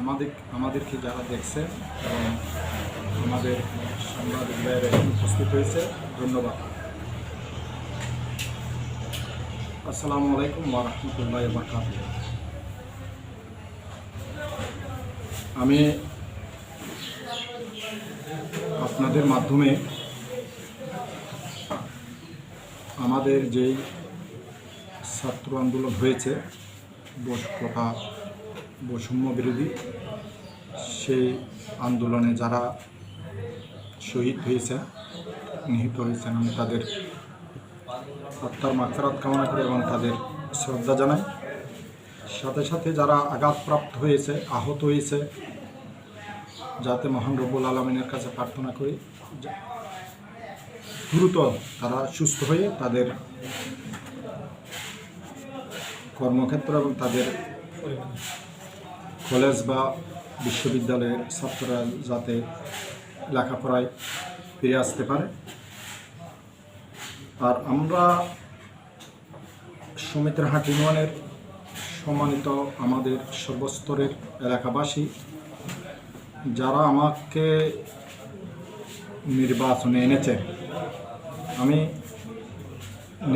আমাদের, আমাদেরকে যারা দেখছে এবং আমাদের সাংবাদিক উপস্থিত হয়েছে, ধন্যবাদ। আসসালামু আলাইকুম ওরহমতুল্লাহ বরকাত আমি আপনাদের মাধ্যমে আমাদের যেই ছাত্র আন্দোলন হয়েছে, বস- তথা বৈষম্য বিরোধী। সেই আন্দোলনে যারা শহীদ হয়েছে, নিহিত হয়েছেন আমি তাদের আত্মার মাকফেরাত কামনা করি এবং তাদের শ্রদ্ধা জানাই। সাথে সাথে যারা আঘাতপ্রাপ্ত হয়েছে, আহত হয়েছে, যাতে মহান রব্বুল আলমিনের কাছে প্রার্থনা করি দ্রুত তারা সুস্থ হয়ে তাদের কর্মক্ষেত্র এবং তাদের কলেজ বা বিশ্ববিদ্যালয়ের ছাত্ররা যাতে লেখাপড়ায় ফিরে আসতে পারে। আর আমরা সমিতির হাট ইউনিয়নের সম্মানিত আমাদের সর্বস্তরের এলাকাবাসী, যারা আমাকে নির্বাচনে এনেছে, আমি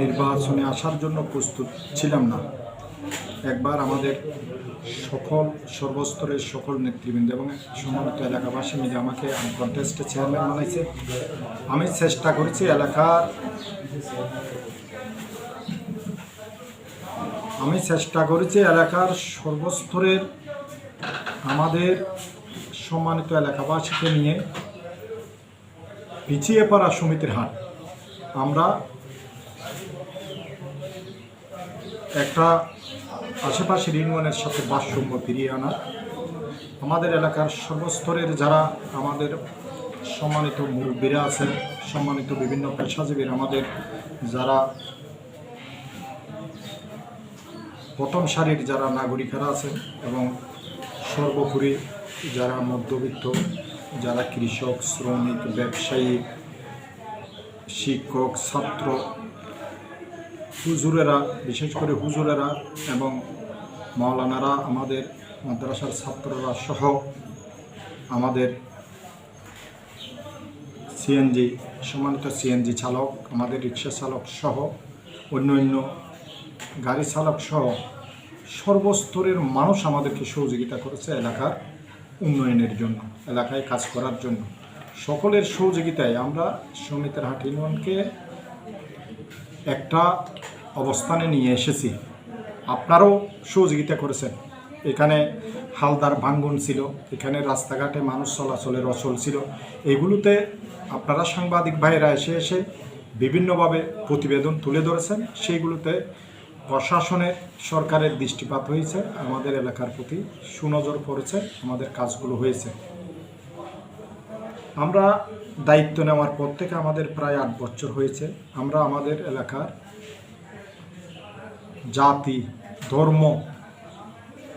নির্বাচনে আসার জন্য প্রস্তুত ছিলাম না। একবার আমাদের সকল সর্বস্তরের সকল নেতৃবৃন্দ এবং সম্মানিত এলাকাবাসী মিলে আমাকে কন্টেস্টে চেয়ারম্যান বানাইছে। আমি চেষ্টা করেছি এলাকার আমি চেষ্টা করেছি এলাকার সর্বস্তরের আমাদের সম্মানিত এলাকাবাসীকে নিয়ে পিছিয়ে পড়া সমিতির হাট। আমরা একটা আশেপাশের ইউনিয়নের সাথে ভারসাম্য ফিরিয়ে আনা। আমাদের এলাকার সর্বস্তরের যারা আমাদের সম্মানিত মুরব্বীরা আছেন, সম্মানিত বিভিন্ন পেশাজীবীর আমাদের, যারা প্রথম সারির যারা নাগরিকেরা আছেন এবং সর্বোপরি যারা মধ্যবিত্ত, যারা কৃষক, শ্রমিক, ব্যবসায়ী, শিক্ষক, ছাত্র, হুজুরেরা, বিশেষ করে হুজুরেরা এবং মাওলানারা, আমাদের মাদ্রাসার ছাত্ররা সহ আমাদের সিএনজি সম্মানিত সিএনজি চালক, আমাদের রিক্সা চালক সহ অন্য অন্য গাড়ি চালক সহ সর্বস্তরের মানুষ আমাদেরকে সহযোগিতা করেছে এলাকার উন্নয়নের জন্য, এলাকায় কাজ করার জন্য। সকলের সহযোগিতায় আমরা সমিতির হাট ইউনিয়নকে একটা অবস্থানে নিয়ে এসেছি। আপনারাও সহযোগিতা করেছেন। এখানে হালদার ভাঙ্গন ছিল, এখানে রাস্তাঘাটে মানুষ চলাচলের অচল ছিল। এগুলোতে আপনারা সাংবাদিক ভাইয়েরা এসে এসে বিভিন্নভাবে প্রতিবেদন তুলে ধরেছেন। সেইগুলোতে প্রশাসনের সরকারের দৃষ্টিপাত হয়েছে, আমাদের এলাকার প্রতি সুনজর পড়েছে, আমাদের কাজগুলো হয়েছে। আমরা দায়িত্ব নেওয়ার পর থেকে আমাদের প্রায় আট বছর হয়েছে। আমরা আমাদের এলাকার জাতি ধর্ম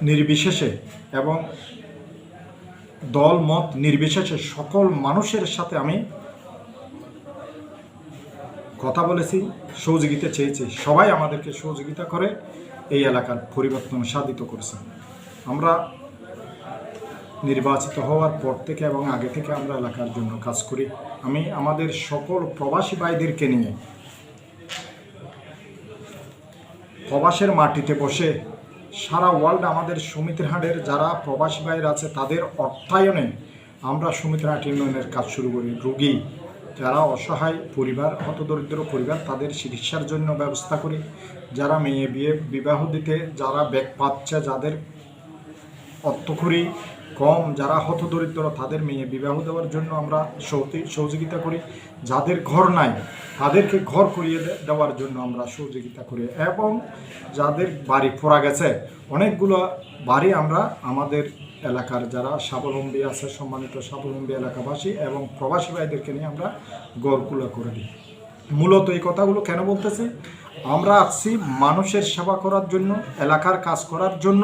নির্বিশেষে এবং দল মত নির্বিশেষে সকল মানুষের সাথে আমি কথা বলেছি, সহযোগিতা চেয়েছি। সবাই আমাদেরকে সহযোগিতা করে এই এলাকার পরিবর্তন সাধিত করেছে। আমরা নির্বাচিত হওয়ার পর থেকে এবং আগে থেকে আমরা এলাকার জন্য কাজ করি। আমি আমাদের সকল প্রবাসী ভাইদেরকে নিয়ে প্রবাসের মাটিতে বসে সারা ওয়ার্ল্ড আমাদের সমিতির হাটের যারা প্রবাসী বাইর আছে, তাদের অর্থায়নে আমরা সমিতির হাট ইউনিয়নের কাজ শুরু করি। রুগী যারা অসহায় পরিবার হতদরিদ্র পরিবার, তাদের চিকিৎসার জন্য ব্যবস্থা করি। যারা মেয়ে বিয়ে, বিবাহ দিতে, যারা ব্যাগ পাচ্ছে, যাদের অর্থকরী কম যারা হতদরিদ্র, তাদের মেয়ে বিবাহ দেওয়ার জন্য আমরা সহযোগিতা করি। যাদের ঘর নাই, তাদেরকে ঘর করিয়ে দেওয়ার জন্য আমরা সহযোগিতা করি। এবং যাদের বাড়ি ফোরা গেছে, অনেকগুলো বাড়ি আমরা আমাদের এলাকার যারা স্বাবলম্বী আছে, সম্মানিত স্বাবলম্বী এলাকাবাসী এবং প্রবাসী ভাইদেরকে নিয়ে আমরা গড়গুলো করে দিই। মূলত এই কথাগুলো কেন বলতেছি? আমরা আসছি মানুষের সেবা করার জন্য, এলাকার কাজ করার জন্য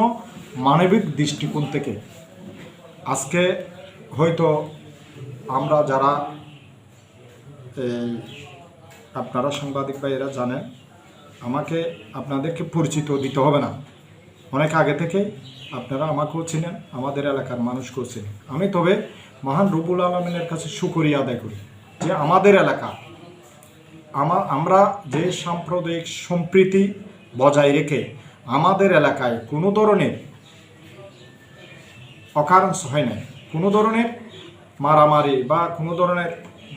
মানবিক দৃষ্টিকোণ থেকে। আজকে হয়তো আমরা যারা আপনারা সাংবাদিক বা এরা জানেন, আমাকে আপনাদেরকে পরিচিত দিতে হবে না। অনেক আগে থেকে আপনারা আমাকেও চিনেন, আমাদের এলাকার মানুষকেও চিনেন। আমি তবে মহান রুবুল আলমিনের কাছে শুকরিয়া আদায় করি যে আমাদের এলাকা, আমা, আমরা যে সাম্প্রদায়িক সম্প্রীতি বজায় রেখে আমাদের এলাকায় কোনো ধরনের অকারণস হয় নাই। কোনো ধরনের মারামারি বা কোনো ধরনের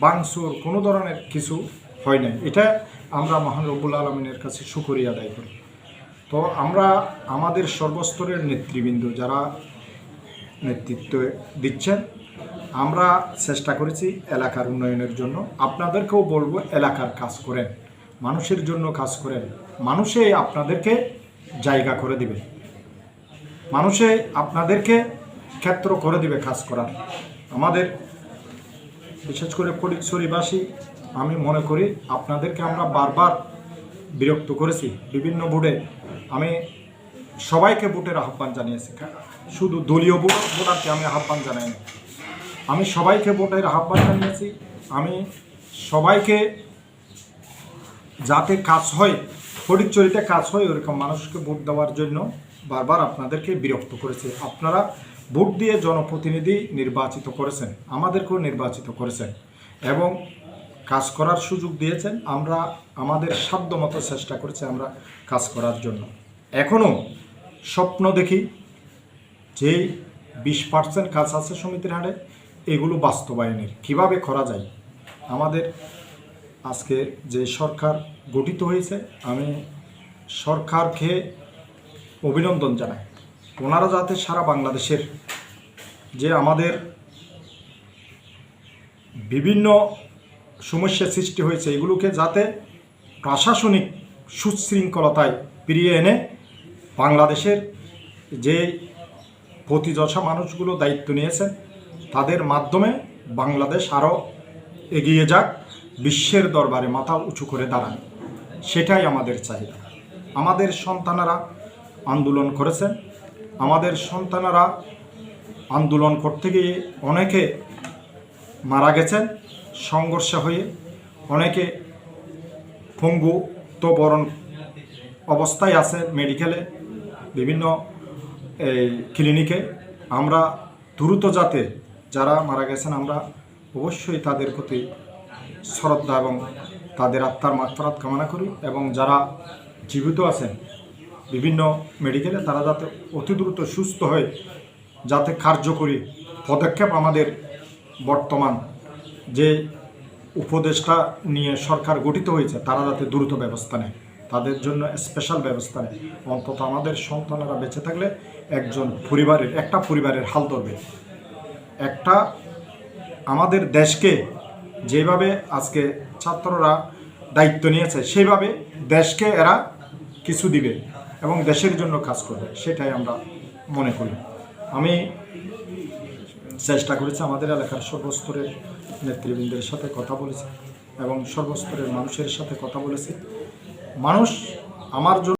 বাংসুর, কোনো ধরনের কিছু হয় নাই। এটা আমরা মহান রব্বুল আলমিনের কাছে শুকরিয়া আদায় করি। তো আমরা আমাদের সর্বস্তরের নেতৃবৃন্দ যারা নেতৃত্ব দিচ্ছেন, আমরা চেষ্টা করেছি এলাকার উন্নয়নের জন্য। আপনাদেরকেও বলব, এলাকার কাজ করেন, মানুষের জন্য কাজ করেন। মানুষে আপনাদেরকে জায়গা করে দিবে। মানুষে আপনাদেরকে ক্ষেত্র করে দিবে কাজ করার। আমাদের, বিশেষ করে ফটিকছড়িবাসী আমি মনে করি আপনাদেরকে আমরা বারবার বিরক্ত করেছি। বিভিন্ন বোর্ডে আমি সবাইকে ভোটের আহ্বান জানিয়েছি। শুধু দলীয় ভোট, ভোটারকে আমি আহ্বান জানাইনি। আমি সবাইকে ভোটের আহ্বান জানিয়েছি। আমি সবাইকে যাতে কাজ হয় ফটিকচুরিতে কাজ হয়, ওরকম মানুষকে ভোট দেওয়ার জন্য বারবার আপনাদেরকে বিরক্ত করেছে। আপনারা ভোট দিয়ে জনপ্রতিনিধি নির্বাচিত করেছেন, আমাদেরকেও নির্বাচিত করেছেন এবং কাজ করার সুযোগ দিয়েছেন। আমরা আমাদের সাধ্যমতো চেষ্টা করেছি আমরা কাজ করার জন্য। এখনও স্বপ্ন দেখি যে বিশ পার্সেন্ট কাজ আছে সমিতির হারে এগুলো বাস্তবায়নের। কীভাবে করা যায়? আমাদের আজকে যে সরকার গঠিত হয়েছে, আমি সরকারকে অভিনন্দন জানাই। ওনারা যাতে সারা বাংলাদেশের যে আমাদের বিভিন্ন সমস্যা সৃষ্টি হয়েছে, এগুলোকে যাতে প্রশাসনিক সুশৃঙ্খলতায় ফিরিয়ে এনে বাংলাদেশের যে প্রতিযশা মানুষগুলো দায়িত্ব নিয়েছেন, তাদের মাধ্যমে বাংলাদেশ আরও এগিয়ে যাক, বিশ্বের দরবারে মাথা উঁচু করে দাঁড়ান। সেটাই আমাদের চাহিদা। আমাদের সন্তানেরা আন্দোলন করেছেন। আমাদের সন্তানেরা আন্দোলন করতে গিয়ে অনেকে মারা গেছেন, সংঘর্ষ হয়ে অনেকে তো বরণ অবস্থায় আছে মেডিকেলে, বিভিন্ন, এই, ক্লিনিকে। আমরা দ্রুত যাতে যারা মারা গেছেন, আমরা অবশ্যই তাদের প্রতি শ্রদ্ধা এবং তাদের আত্মার মাত্রাত কামনা করি এবং যারা জীবিত আছেন বিভিন্ন মেডিকেলে তারা যাতে অতি দ্রুত সুস্থ হয়ে যাতে কার্যকরী পদক্ষেপ আমাদের বর্তমান যে উপদেষ্টা নিয়ে সরকার গঠিত হয়েছে, তারা যাতে দ্রুত ব্যবস্থা নেয়। তাদের জন্য স্পেশাল ব্যবস্থা নেয়। অন্তত আমাদের সন্তানেরা বেঁচে থাকলে একজন পরিবারের, একটা পরিবারের হাল ধরবে। একটা আমাদের দেশকে যেভাবে আজকে ছাত্ররা দায়িত্ব নিয়েছে, সেইভাবে দেশকে এরা কিছু দিবে। এবং দেশের জন্য কাজ করবে সেটাই আমরা মনে করি। আমি চেষ্টা করেছি আমাদের এলাকার সর্বস্তরের নেতৃবৃন্দের সাথে কথা বলেছি এবং সর্বস্তরের মানুষের সাথে কথা বলেছি। মানুষ আমার জন্য